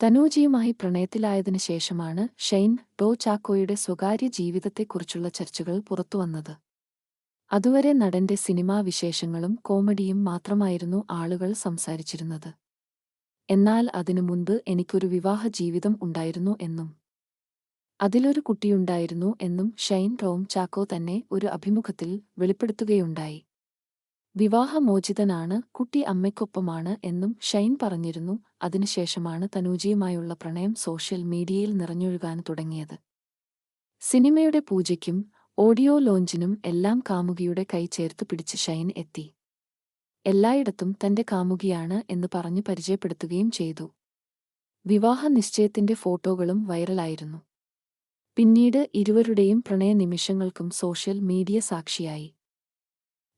തനൂജിയുമായി പ്രണയത്തിലായതിനു ശേഷമാണ് ഷെയ്ൻ ഡോ ചാക്കോയുടെ സ്വകാര്യ ജീവിതത്തെക്കുറിച്ചുള്ള ചർച്ചകൾ പുറത്തുവന്നത് അതുവരെ നടന്റെ സിനിമാ വിശേഷങ്ങളും കോമഡിയും മാത്രമായിരുന്നു ആളുകൾ സംസാരിച്ചിരുന്നത്. എന്നാൽ അതിനു മുൻപ് എനിക്കൊരു വിവാഹ ജീവിതം ഉണ്ടായിരുന്നു എന്നും അതിലൊരു കുട്ടിയുണ്ടായിരുന്നു എന്നും ഷൈൻ റോം ചാക്കോ തന്നെ ഒരു അഭിമുഖത്തിൽ വെളിപ്പെടുത്തുകയുണ്ടായി. വിവാഹമോചിതനാണ് കുട്ടി അമ്മയ്ക്കൊപ്പമാണ് എന്നും ഷൈൻ പറഞ്ഞിരുന്നു. അതിനുശേഷമാണ് തനൂജിയുമായുള്ള പ്രണയം സോഷ്യൽ മീഡിയയിൽ നിറഞ്ഞൊഴുകാൻ തുടങ്ങിയത്. സിനിമയുടെ പൂജയ്ക്കും ഓഡിയോ ലോഞ്ചിനും എല്ലാം കാമുകിയുടെ കൈ ചേർത്ത് പിടിച്ച് ഷൈൻ എത്തി. എല്ലായിടത്തും തന്റെ കാമുകിയാണ് എന്ന് പറഞ്ഞു പരിചയപ്പെടുത്തുകയും ചെയ്തു. വിവാഹ നിശ്ചയത്തിന്റെ ഫോട്ടോകളും വൈറലായിരുന്നു. പിന്നീട് ഇരുവരുടെയും പ്രണയ നിമിഷങ്ങൾക്കും സോഷ്യൽ മീഡിയ സാക്ഷിയായി.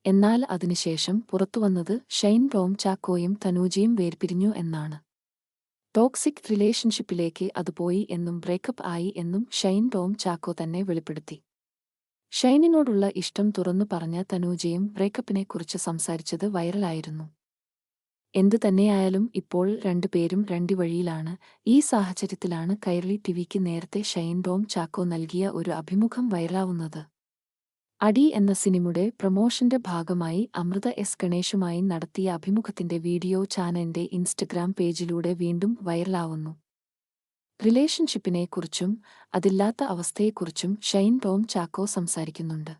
എന്നാൽ അതിനുശേഷം പുറത്തുവന്നത് ഷെയ്ൻ ടോം ചാക്കോയും തനൂജിയും വേർപിരിഞ്ഞു എന്നാണ്. ടോക്സിക് റിലേഷൻഷിപ്പിലേക്ക് അത് പോയി എന്നും ബ്രേക്കപ്പ് ആയി എന്നും ഷെയ്ൻ ടോം ചാക്കോ തന്നെ വെളിപ്പെടുത്തി. ഷെയ്നിനോടുള്ള ഇഷ്ടം തുറന്നു പറഞ്ഞ തനൂജയും ബ്രേക്കപ്പിനെക്കുറിച്ച് സംസാരിച്ചത് വൈറലായിരുന്നു. എന്തു തന്നെയായാലും ഇപ്പോൾ രണ്ടുപേരും രണ്ടു വഴിയിലാണ്. ഈ സാഹചര്യത്തിലാണ് കൈരളി ടിവിക്ക് നേരത്തെ ഷെയ്ൻ ബോം ചാക്കോ നൽകിയ ഒരു അഭിമുഖം വൈറലാവുന്നത്. അടി എന്ന സിനിമയുടെ പ്രൊമോഷന്റെ ഭാഗമായി അമൃത എസ്. ഗണേഷുമായി നടത്തിയ അഭിമുഖത്തിന്റെ വീഡിയോ ചാനലിന്റെ ഇൻസ്റ്റഗ്രാം പേജിലൂടെ വീണ്ടും വൈറലാവുന്നു. റിലേഷൻഷിപ്പിനെക്കുറിച്ചും അതില്ലാത്ത അവസ്ഥയെക്കുറിച്ചും ഷൈൻ ടോം ചാക്കോ സംസാരിക്കുന്നുണ്ട്.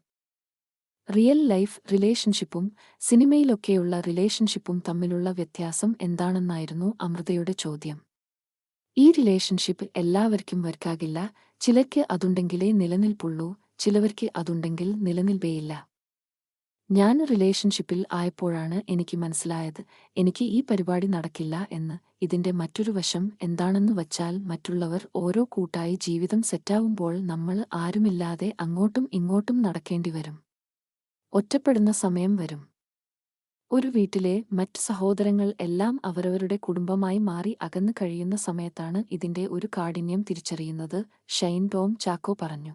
റിയൽ ലൈഫ് റിലേഷൻഷിപ്പും സിനിമയിലൊക്കെയുള്ള റിലേഷൻഷിപ്പും തമ്മിലുള്ള വ്യത്യാസം എന്താണെന്നായിരുന്നു അമൃതയുടെ ചോദ്യം. ഈ റിലേഷൻഷിപ്പ് എല്ലാവർക്കും വർക്കാകില്ല ചിലയ്ക്ക് അതുണ്ടെങ്കിലേ നിലനിൽപ്പുള്ളൂ ചിലവർക്ക് അതുണ്ടെങ്കിൽ നിലനിൽപ്പേയില്ല ഞാൻ റിലേഷൻഷിപ്പിൽ ആയപ്പോഴാണ് എനിക്ക് മനസ്സിലായത് എനിക്ക് ഈ പരിപാടി നടക്കില്ല എന്ന്. ഇതിന്റെ മറ്റൊരു വശം എന്താണെന്ന് വച്ചാൽ മറ്റുള്ളവർ ഓരോ കൂട്ടായി ജീവിതം സെറ്റാവുമ്പോൾ നമ്മൾ ആരുമില്ലാതെ അങ്ങോട്ടും ഇങ്ങോട്ടും നടക്കേണ്ടി വരും ഒറ്റപ്പെടുന്ന സമയം വരും. ഒരു വീട്ടിലെ മറ്റ് സഹോദരങ്ങൾ എല്ലാം അവരവരുടെ കുടുംബമായി മാറി അകന്നു കഴിയുന്ന സമയത്താണ് ഇതിന്റെ ഒരു കാഠിന്യം തിരിച്ചറിയുന്നത് ഷൈൻ ടോം ചാക്കോ പറഞ്ഞു.